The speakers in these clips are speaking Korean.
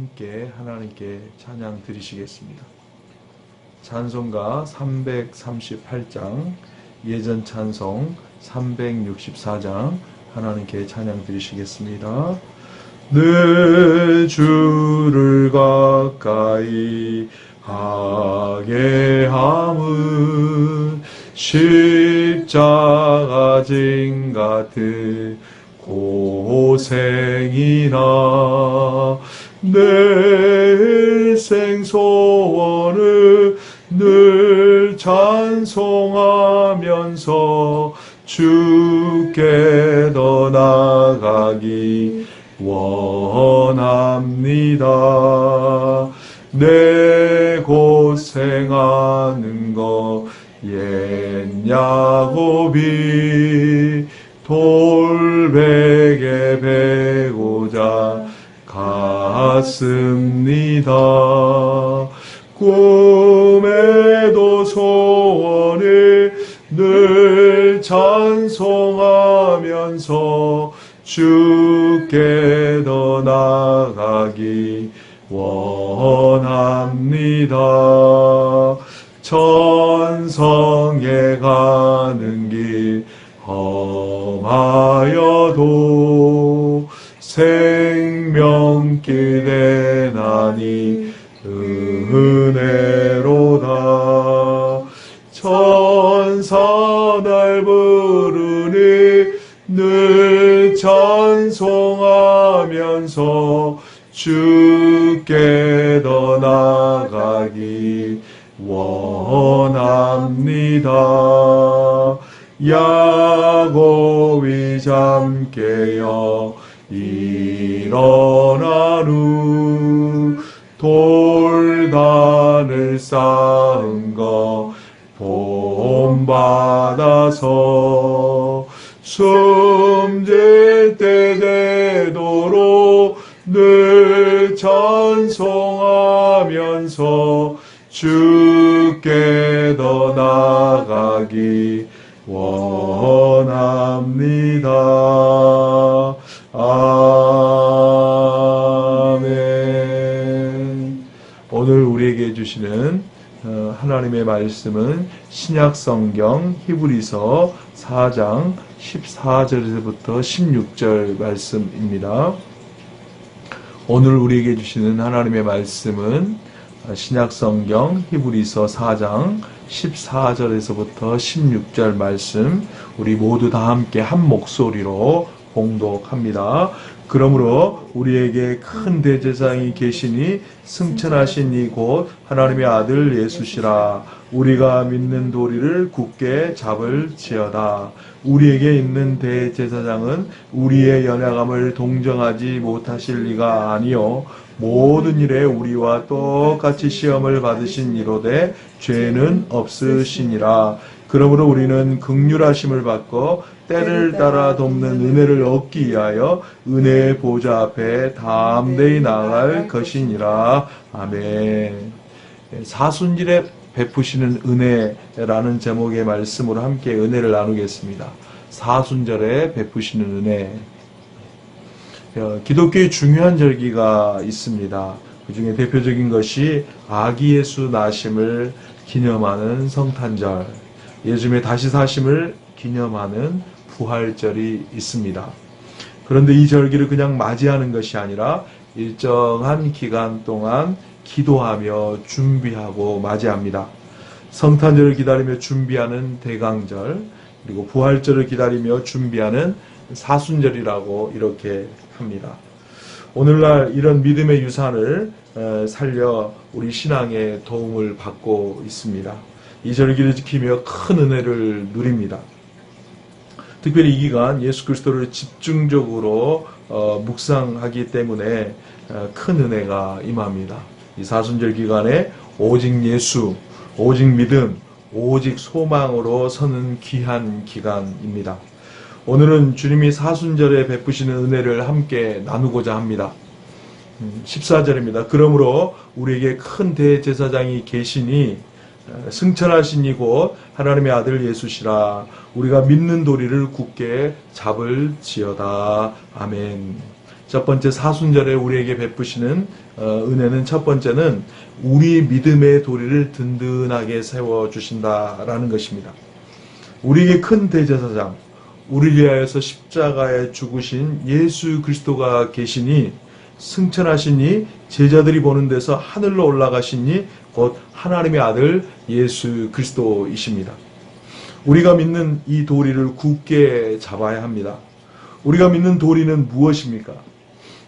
함께 하나님께 찬양 드리시겠습니다. 찬송가 338장 예전 찬송 364장 하나님께 찬양 드리시겠습니다. 내 주를 가까이 하게 함은 십자가 진 같은 고생이나 내 생소원을 늘 찬송하면서 주께 더 나가기 원합니다. 내 고생하는 거 옛야곱이 돌베개 베고자 갔습니다. 꿈에도 소원을 늘 찬송하면서 주께 더 나가기 원합니다. 천성에 가는 길 험하여도 생 명길 대나니 은혜로다 천사 날 부르니 늘 찬송하면서 주께 더 나가기 원합니다. 야곱이 잠깨어 일어나루 돌단을 쌓은 거 본받아서 숨질 때 되도록 늘 찬송하면서 주께 더 나가기 원 하나님의 말씀은 신약 성경 히브리서 4장 14절에서부터 16절 말씀입니다. 오늘 우리에게 주시는 하나님의 말씀은 신약 성경 히브리서 4장 14절에서부터 16절 말씀 우리 모두 다 함께 한 목소리로 봉독합니다. 그러므로 우리에게 큰 대제사장이 계시니 승천하신 이곳 하나님의 아들 예수시라 우리가 믿는 도리를 굳게 잡을지어다. 우리에게 있는 대제사장은 우리의 연약함을 동정하지 못하실 리가 아니요 모든 일에 우리와 똑같이 시험을 받으신 이로되 죄는 없으시니라. 그러므로 우리는 극률하심을 받고 때를 따라 돕는 은혜를 얻기 위하여 은혜의 보좌 앞에 담대히 나아갈 것이니라. 아멘. 사순절에 베푸시는 은혜라는 제목의 말씀으로 함께 은혜를 나누겠습니다. 사순절에 베푸시는 은혜. 어, 기독교의 중요한 절기가 있습니다. 그 중에 대표적인 것이 아기 예수 나심을 기념하는 성탄절, 예수님의 다시 사심을 기념하는 부활절이 있습니다. 그런데 이 절기를 그냥 맞이하는 것이 아니라 일정한 기간 동안 기도하며 준비하고 맞이합니다. 성탄절을 기다리며 준비하는 대강절, 그리고 부활절을 기다리며 준비하는 사순절이라고 이렇게 합니다. 오늘날 이런 믿음의 유산을 어, 살려 우리 신앙에 도움을 받고 있습니다. 이 절기를 지키며 큰 은혜를 누립니다. 특별히 이 기간 예수 그리스도를 집중적으로 어, 묵상하기 때문에 어, 큰 은혜가 임합니다. 이 사순절 기간에 오직 예수, 오직 믿음, 오직 소망으로 서는 귀한 기간입니다. 오늘은 주님이 사순절에 베푸시는 은혜를 함께 나누고자 합니다. 14절입니다. 그러므로 우리에게 큰 대제사장이 계시니 어, 승천하신 이곳 하나님의 아들 예수시라 우리가 믿는 도리를 굳게 잡을 지어다 아멘. 첫 번째 사순절에 우리에게 베푸시는 어, 은혜는 첫 번째는 우리 믿음의 도리를 든든하게 세워 주신다라는 것입니다. 우리에게 큰 대제사장, 우리를 위하여서 십자가에 죽으신 예수 그리스도가 계시니 승천하시니 제자들이 보는 데서 하늘로 올라가시니 곧 하나님의 아들 예수 그리스도이십니다. 우리가 믿는 이 도리를 굳게 잡아야 합니다. 우리가 믿는 도리는 무엇입니까?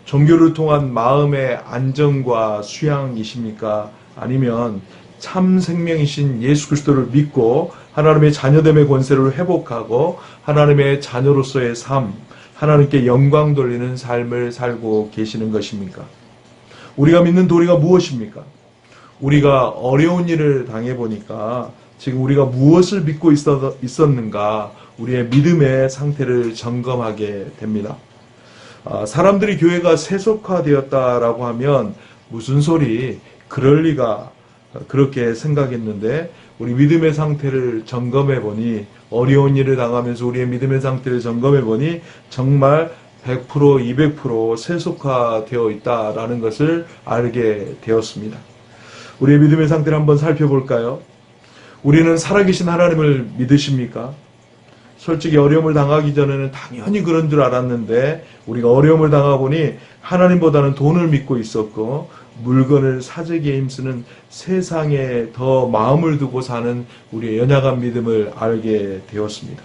종교를 통한 마음의 안정과 수양이십니까? 아니면 참 생명이신 예수 그리스도를 믿고 하나님의 자녀됨의 권세를 회복하고 하나님의 자녀로서의 삶, 하나님께 영광 돌리는 삶을 살고 계시는 것입니까? 우리가 믿는 도리가 무엇입니까? 우리가 어려운 일을 당해보니까 지금 우리가 무엇을 믿고 있었는가 우리의 믿음의 상태를 점검하게 됩니다. 아, 사람들이 교회가 세속화되었다라고 하면 무슨 소리 그럴 리가 그렇게 생각했는데 우리 믿음의 상태를 점검해 보니 어려운 일을 당하면서 우리의 믿음의 상태를 점검해 보니 정말 100% 200% 세속화되어 있다라는 것을 알게 되었습니다. 우리의 믿음의 상태를 한번 살펴볼까요? 우리는 살아계신 하나님을 믿으십니까? 솔직히 어려움을 당하기 전에는 당연히 그런 줄 알았는데 우리가 어려움을 당하보니 하나님보다는 돈을 믿고 있었고 물건을 사재기에 힘쓰는 세상에 더 마음을 두고 사는 우리의 연약한 믿음을 알게 되었습니다.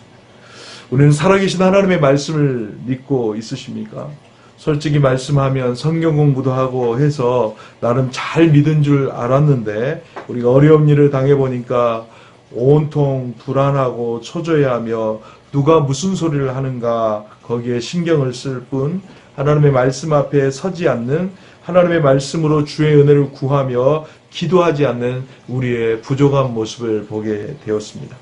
우리는 살아계신 하나님의 말씀을 믿고 있으십니까? 솔직히 말씀하면 성경 공부도 하고 해서 나름 잘 믿은 줄 알았는데 우리가 어려운 일을 당해보니까 온통 불안하고 초조해하며 누가 무슨 소리를 하는가 거기에 신경을 쓸 뿐 하나님의 말씀 앞에 서지 않는 하나님의 말씀으로 주의 은혜를 구하며 기도하지 않는 우리의 부족한 모습을 보게 되었습니다.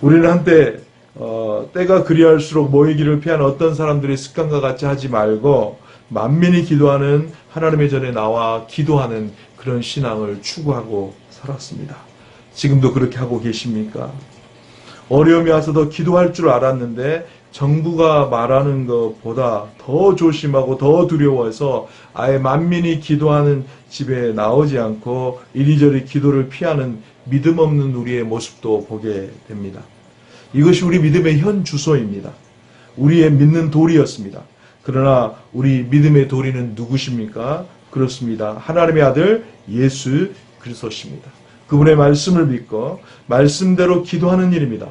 우리는 한때 어, 때가 그리할수록 모이기를 피한 어떤 사람들의 습관과 같이 하지 말고 만민이 기도하는 하나님의 전에 나와 기도하는 그런 신앙을 추구하고 살았습니다. 지금도 그렇게 하고 계십니까? 어려움이 와서 더 기도할 줄 알았는데 정부가 말하는 것보다 더 조심하고 더 두려워해서 아예 만민이 기도하는 집에 나오지 않고 이리저리 기도를 피하는 믿음 없는 우리의 모습도 보게 됩니다. 이것이 우리 믿음의 현 주소입니다. 우리의 믿는 도리였습니다. 그러나 우리 믿음의 도리는 누구십니까? 그렇습니다. 하나님의 아들 예수 그리스도십니다. 그분의 말씀을 믿고 말씀대로 기도하는 일입니다.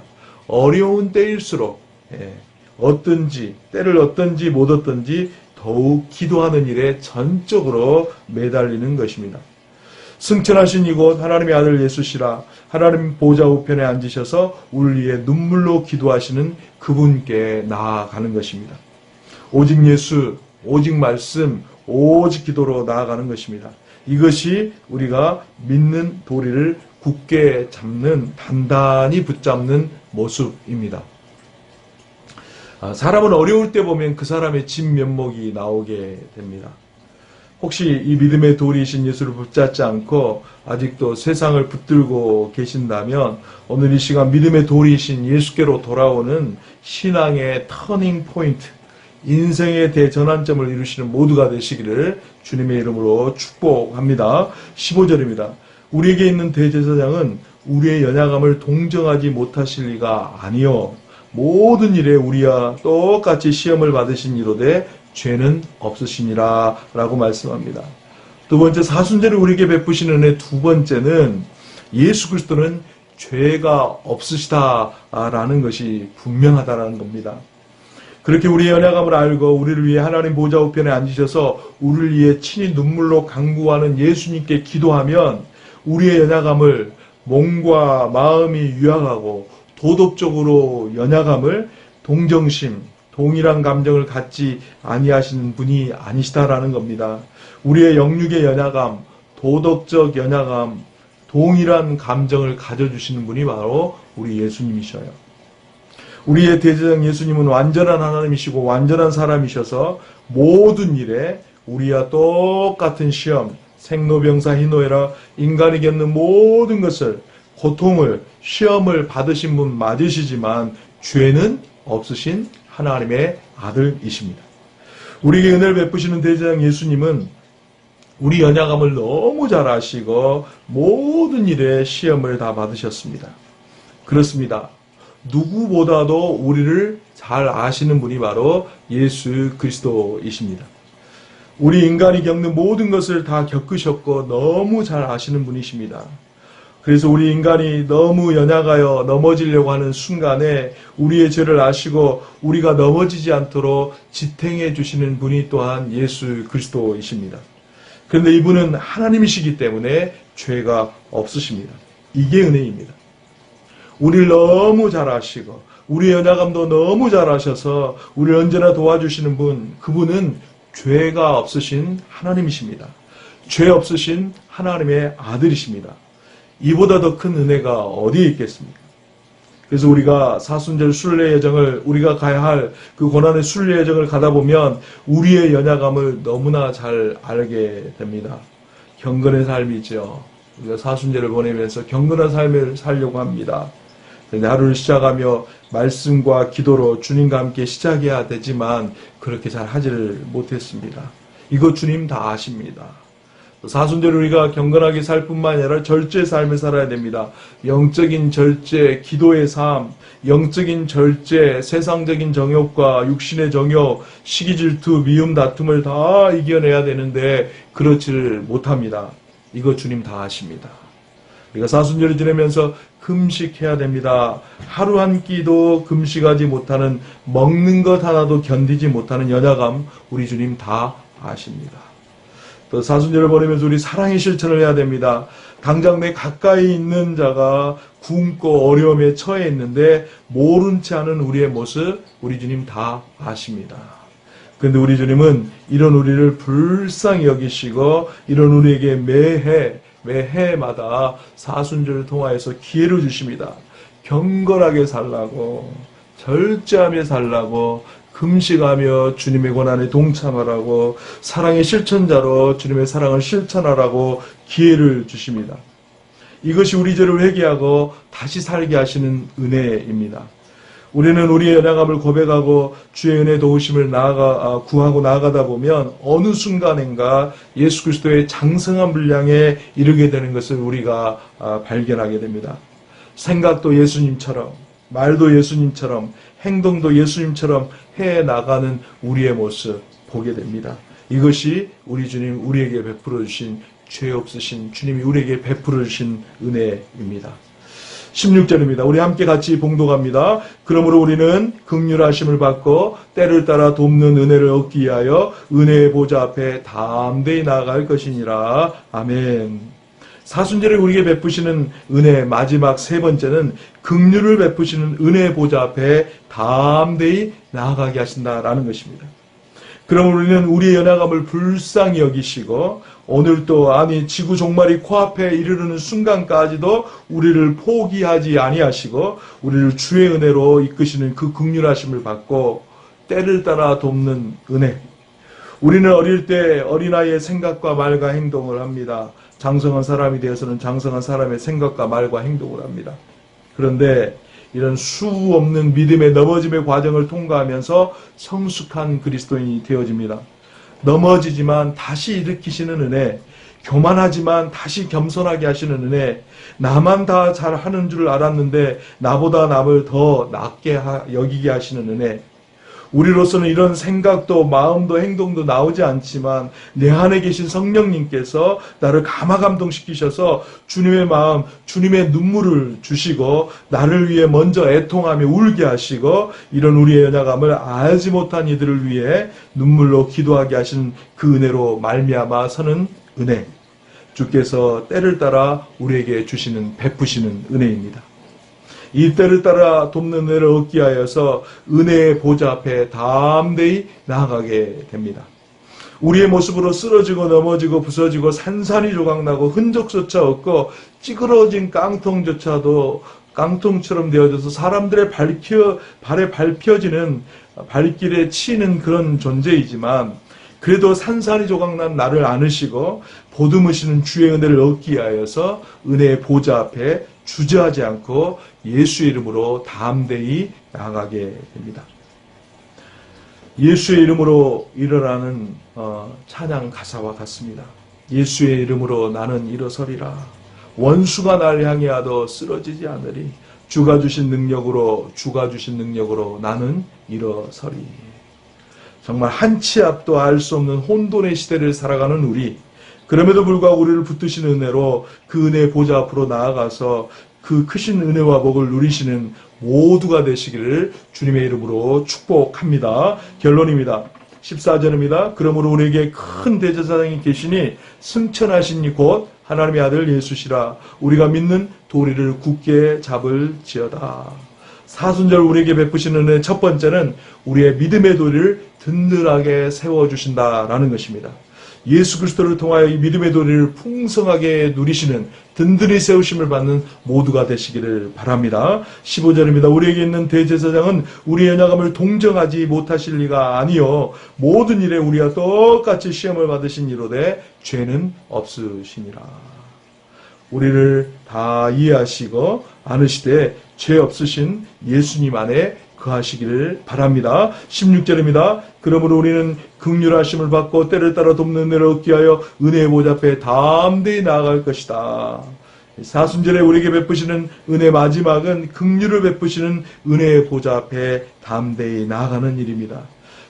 어려운 때일수록 예, 어떤지 때를 어떤지 못 어떤지 더욱 기도하는 일에 전적으로 매달리는 것입니다. 승천하신 이곳 하나님의 아들 예수시라 하나님 보좌 우편에 앉으셔서 우리의 눈물로 기도하시는 그분께 나아가는 것입니다. 오직 예수, 오직 말씀, 오직 기도로 나아가는 것입니다. 이것이 우리가 믿는 도리를 굳게 잡는 단단히 붙잡는 모습입니다. 아, 사람은 어려울 때 보면 그 사람의 진면목이 나오게 됩니다. 혹시 이 믿음의 도리이신 예수를 붙잡지 않고 아직도 세상을 붙들고 계신다면 오늘 이 시간 믿음의 도리이신 예수께로 돌아오는 신앙의 터닝 포인트, 인생의 대전환점을 이루시는 모두가 되시기를 주님의 이름으로 축복합니다. 15절입니다. 우리에게 있는 대제사장은 우리의 연약함을 동정하지 못하실 리가 아니요. 모든 일에 우리와 똑같이 시험을 받으신 이로되 죄는 없으시니라 라고 말씀합니다. 두 번째 사순절을 우리에게 베푸시는 은혜 두 번째는 예수 그리스도는 죄가 없으시다라는 것이 분명하다라는 겁니다. 그렇게 우리의 연약함을 알고 우리를 위해 하나님 보좌 우편에 앉으셔서 우리를 위해 친히 눈물로 강구하는 예수님께 기도하면 우리의 연약함을 몸과 마음이 유약하고 도덕적으로 연약함을 동정심, 동일한 감정을 갖지 아니하시는 분이 아니시다라는 겁니다. 우리의 영육의 연약함, 도덕적 연약함, 동일한 감정을 가져주시는 분이 바로 우리 예수님이셔요. 우리의 대제장 예수님은 완전한 하나님이시고 완전한 사람이셔서 모든 일에 우리와 똑같은 시험, 생로병사 희노애라 인간이 겪는 모든 것을 고통을 시험을 받으신 분 맞으시지만 죄는 없으신 하나님의 아들이십니다. 우리에게 은혜를 베푸시는 대제장 예수님은 우리 연약함을 너무 잘 아시고 모든 일에 시험을 다 받으셨습니다. 그렇습니다. 누구보다도 우리를 잘 아시는 분이 바로 예수 그리스도이십니다. 우리 인간이 겪는 모든 것을 다 겪으셨고 너무 잘 아시는 분이십니다. 그래서 우리 인간이 너무 연약하여 넘어지려고 하는 순간에 우리의 죄를 아시고 우리가 넘어지지 않도록 지탱해 주시는 분이 또한 예수 그리스도이십니다. 그런데 이분은 하나님이시기 때문에 죄가 없으십니다. 이게 은혜입니다. 우리를 너무 잘 아시고 우리의 연약함도 너무 잘 아셔서 우리를 언제나 도와주시는 분 그분은 죄가 없으신 하나님이십니다. 죄 없으신 하나님의 아들이십니다. 이보다 더 큰 은혜가 어디에 있겠습니까? 그래서 우리가 사순절 순례 여정을 우리가 가야 할 그 고난의 순례 여정을 가다 보면 우리의 연약함을 너무나 잘 알게 됩니다. 경건의 삶이죠. 우리가 사순절을 보내면서 경건한 삶을 살려고 합니다. 하루를 시작하며 말씀과 기도로 주님과 함께 시작해야 되지만 그렇게 잘 하지를 못했습니다. 이거 주님 다 아십니다. 사순절 우리가 경건하게 살 뿐만 아니라 절제 삶을 살아야 됩니다. 영적인 절제, 기도의 삶, 영적인 절제, 세상적인 정욕과 육신의 정욕, 시기 질투, 미움 다툼을 다 이겨내야 되는데 그렇지를 못합니다. 이거 주님 다 아십니다. 우리가 사순절을 지내면서 금식해야 됩니다. 하루 한 끼도 금식하지 못하는 먹는 것 하나도 견디지 못하는 연약함 우리 주님 다 아십니다. 또 사순절을 보내면서 우리 사랑의 실천을 해야 됩니다. 당장 내 가까이 있는 자가 굶고 어려움에 처해 있는데 모른 채 하는 우리의 모습 우리 주님 다 아십니다. 근데 우리 주님은 이런 우리를 불쌍히 여기시고 이런 우리에게 매해 매해마다 사순절을 통하여서 기회를 주십니다. 경건하게 살라고 절제하며 살라고 금식하며 주님의 고난에 동참하라고 사랑의 실천자로 주님의 사랑을 실천하라고 기회를 주십니다. 이것이 우리 죄를 회개하고 다시 살게 하시는 은혜입니다. 우리는 우리의 연약함을 고백하고 주의 은혜 도우심을 나아가 아, 구하고 나아가다 보면 어느 순간인가 예수 그리스도의 장성한 분량에 이르게 되는 것을 우리가 아, 발견하게 됩니다. 생각도 예수님처럼 말도 예수님처럼 행동도 예수님처럼 해 나가는 우리의 모습 보게 됩니다. 이것이 우리 주님 우리에게 베풀어 주신 죄 없으신 주님이 우리에게 베풀어 주신 은혜입니다. 16절입니다. 우리 함께 같이 봉독합니다. 그러므로 우리는 극률하심을 받고 때를 따라 돕는 은혜를 얻기 위하여 은혜의 보좌 앞에 담대히 나아갈 것이니라. 아멘. 사순절에 우리에게 베푸시는 은혜 마지막 세 번째는 극률을 베푸시는 은혜의 보좌 앞에 담대히 나아가게 하신다라는 것입니다. 그럼 우리는 우리의 연약함을 불쌍히 여기시고 오늘도 아니 지구 종말이 코앞에 이르르는 순간까지도 우리를 포기하지 아니하시고 우리를 주의 은혜로 이끄시는 그 극률하심을 받고 때를 따라 돕는 은혜. 우리는 어릴 때 어린아이의 생각과 말과 행동을 합니다. 장성한 사람이 되어서는 장성한 사람의 생각과 말과 행동을 합니다. 그런데 이런 수 없는 믿음의 넘어짐의 과정을 통과하면서 성숙한 그리스도인이 되어집니다. 넘어지지만 다시 일으키시는 은혜, 교만하지만 다시 겸손하게 하시는 은혜, 나만 다 잘하는 줄 알았는데 나보다 남을 더 하- 여기게 하시는 은혜, 우리로서는 이런 생각도 마음도 행동도 나오지 않지만 내 안에 계신 성령님께서 나를 감화 감동시키셔서 주님의 마음, 주님의 눈물을 주시고 나를 위해 먼저 애통하며 울게 하시고 이런 우리의 연약함을 알지 못한 이들을 위해 눈물로 기도하게 하신 그 은혜로 말미암아 서는 은혜. 주께서 때를 따라 우리에게 주시는 베푸시는 은혜입니다. 이 때를 따라 돕는 은혜를 얻기 하여서 은혜의 보좌 앞에 담대히 나아가게 됩니다. 우리의 모습으로 쓰러지고 넘어지고 부서지고 산산이 조각나고 흔적조차 없고 찌그러진 깡통조차도 깡통처럼 되어져서 사람들의 발켜, 발에 밟혀지는 발길에 치는 그런 존재이지만 그래도 산산이 조각난 나를 안으시고 보듬으시는 주의 은혜를 얻기 하여서 은혜의 보좌 앞에 주저하지 않고 예수의 이름으로 담대히 나아가게 됩니다. 예수의 이름으로 일어나는 어, 찬양 가사와 같습니다. 예수의 이름으로 나는 일어서리라. 원수가 날 향해 하도 쓰러지지 않으리. 주가 주신 능력으로 주가 주신 능력으로 나는 일어서리. 정말 한 치 앞도 알 수 없는 혼돈의 시대를 살아가는 우리. 그럼에도 불구하고 우리를 붙드신 은혜로 그 은혜의 보좌 앞으로 나아가서 그 크신 은혜와 복을 누리시는 모두가 되시기를 주님의 이름으로 축복합니다. 결론입니다. 14절입니다. 그러므로 우리에게 큰 대제사장이 계시니 승천하신 이곧 하나님의 아들 예수시라 우리가 믿는 도리를 굳게 잡을지어다. 사순절 우리에게 베푸시는 은혜 첫 번째는 우리의 믿음의 도리를 든든하게 세워주신다라는 것입니다. 예수 그리스도를 통하여 이 믿음의 도리를 풍성하게 누리시는 든든히 세우심을 받는 모두가 되시기를 바랍니다. 15절입니다. 우리에게 있는 대제사장은 우리의 연약함을 동정하지 못하실 리가 아니요 모든 일에 우리와 똑같이 시험을 받으신 이로되 죄는 없으시니라. 우리를 다 이해하시고 아느시되 죄 없으신 예수님 안에 거하시기를 바랍니다. 16절입니다. 그러므로 우리는 극률하심을 받고 때를 따라 돕는 은혜를 얻기 하여 은혜의 보좌 앞에 담대히 나아갈 것이다. 사순절에 우리에게 베푸시는 은혜 마지막은 극률을 베푸시는 은혜의 보좌 앞에 담대히 나아가는 일입니다.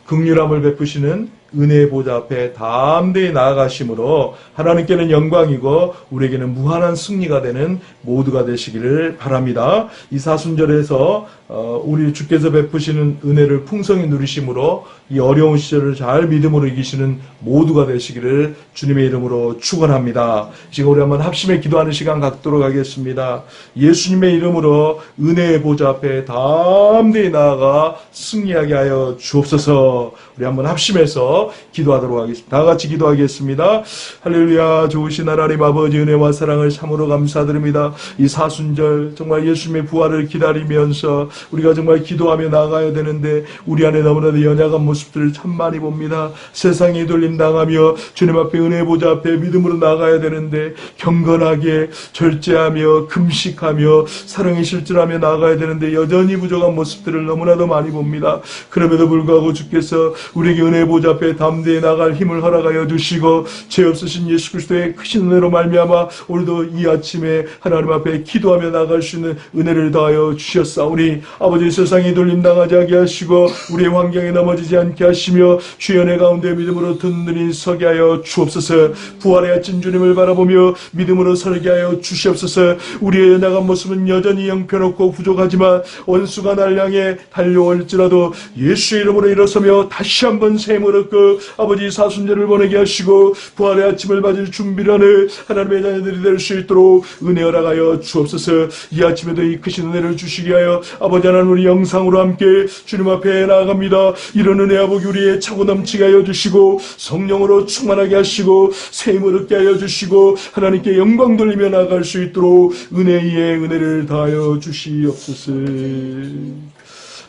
극률함을 베푸시는 은혜의 보좌 앞에 담대히 나아가심으로 하나님께는 영광이고 우리에게는 무한한 승리가 되는 모두가 되시기를 바랍니다. 이 사순절에서 어, 우리 주께서 베푸시는 은혜를 풍성히 누리심으로 이 어려운 시절을 잘 믿음으로 이기시는 모두가 되시기를 주님의 이름으로 축원합니다. 지금 우리 한번 합심에 기도하는 시간 갖도록 하겠습니다. 예수님의 이름으로 은혜의 보좌 앞에 담대히 나아가 승리하게 하여 주옵소서. 우리 한번 합심해서 기도하도록 하겠습니다. 다 같이 기도하겠습니다. 할렐루야 좋으신 하나님 아버지 은혜와 사랑을 참으로 감사드립니다. 이 사순절 정말 예수님의 부활을 기다리면서 우리가 정말 기도하며 나가야 되는데 우리 안에 너무나도 연약한 모습들을 참 많이 봅니다. 세상에 돌림 당하며 주님 앞에 은혜 보좌 앞에 믿음으로 나가야 되는데 경건하게 절제하며 금식하며 사랑의 실질하며 나가야 되는데 여전히 부족한 모습들을 너무나도 많이 봅니다. 그럼에도 불구하고 주께서 우리에게 은혜 보좌 앞에 담대히 나갈 힘을 허락하여 주시고 죄 없으신 예수 그리스도의 크신 은혜로 말미암아 오늘도 이 아침에 하나님 앞에 기도하며 나갈 수 있는 은혜를 더하여 주셨사오니 아버지 세상에 돌림 당하지 하게 하시고 우리의 환경에 넘어지지 않게 하시며 은혜 가운데 믿음으로 든든히 서게 하여 주옵소서. 부활의 아침 주님을 바라보며 믿음으로 설게 하여 주시옵소서. 우리의 연약한 모습은 여전히 형편없고 부족하지만 원수가 날 향해 달려올지라도 예수의 이름으로 일어서며 다시 한번 얻고 아버지 사순절을 보내게 하시고 부활의 아침을 맞을 준비를 하는 하나님의 자녀들이 될 수 있도록 은혜 허락하여 주옵소서. 이 아침에도 이 크신 은혜를 주시게 하여 아버지 하나님 우리 영상으로 함께 주님 앞에 나아갑니다. 이런 은혜 아버지 우리의 차고 넘치게 하여 주시고 성령으로 충만하게 하시고 세임을 얻게 하여 주시고 하나님께 영광 돌리며 나아갈 수 있도록 은혜 위에 은혜를 다하여 주시옵소서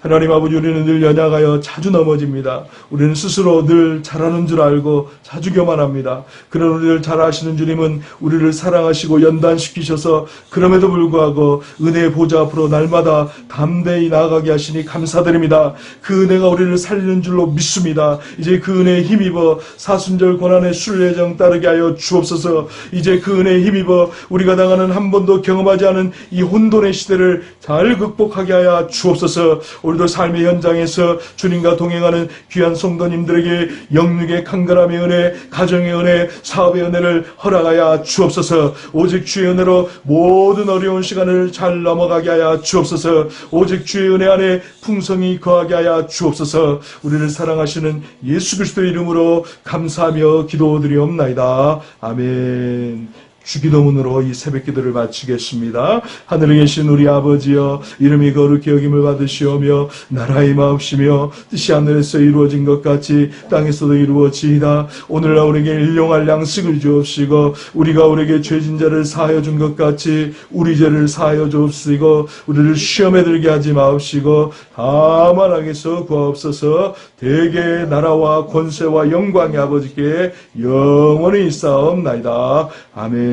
하나님 아버지 우리는 늘 연약하여 자주 넘어집니다. 우리는 스스로 늘 잘하는 줄 알고 자주 교만합니다. 그런 우리를 잘 아시는 주님은 우리를 사랑하시고 연단시키셔서 그럼에도 불구하고 은혜의 보좌 앞으로 날마다 담대히 나아가게 하시니 감사드립니다. 그 은혜가 우리를 살리는 줄로 믿습니다. 이제 그 은혜에 힘입어 사순절 고난의 순례정 따르게 하여 주옵소서 이제 그 은혜에 힘입어 우리가 당하는 한 번도 경험하지 않은 이 혼돈의 시대를 잘 극복하게 하여 주옵소서 우리도 삶의 현장에서 주님과 동행하는 귀한 성도님들에게 영육의 강건함의 은혜, 가정의 은혜, 사업의 은혜를 허락하여 주옵소서. 오직 주의 은혜로 모든 어려운 시간을 잘 넘어가게 하여 주옵소서. 오직 주의 은혜 안에 풍성이 거하게 하여 주옵소서. 우리를 사랑하시는 예수 그리스도의 이름으로 감사하며 기도드리옵나이다. 아멘. 주기도문으로 이 새벽 기도를 마치겠습니다. 하늘에 계신 우리 아버지여 이름이 거룩히 여김을 받으시오며 나라의 마옵시며 뜻이 하늘에서 이루어진 것 같이 땅에서도 이루어지이다. 오늘날 우리에게 일용할 양식을 주옵시고 우리가 우리에게 죄진 자를 사하여 준 것 같이 우리 죄를 사하여 주옵시고 우리를 시험에 들게 하지 마옵시고 다만 악에서 구하옵소서 대개 나라와 권세와 영광의 아버지께 영원히 있사옵나이다.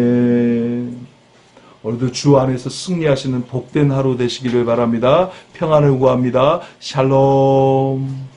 아멘. 오늘도 주 안에서 승리하시는 복된 하루 되시기를 바랍니다. 평안을 구합니다. 샬롬.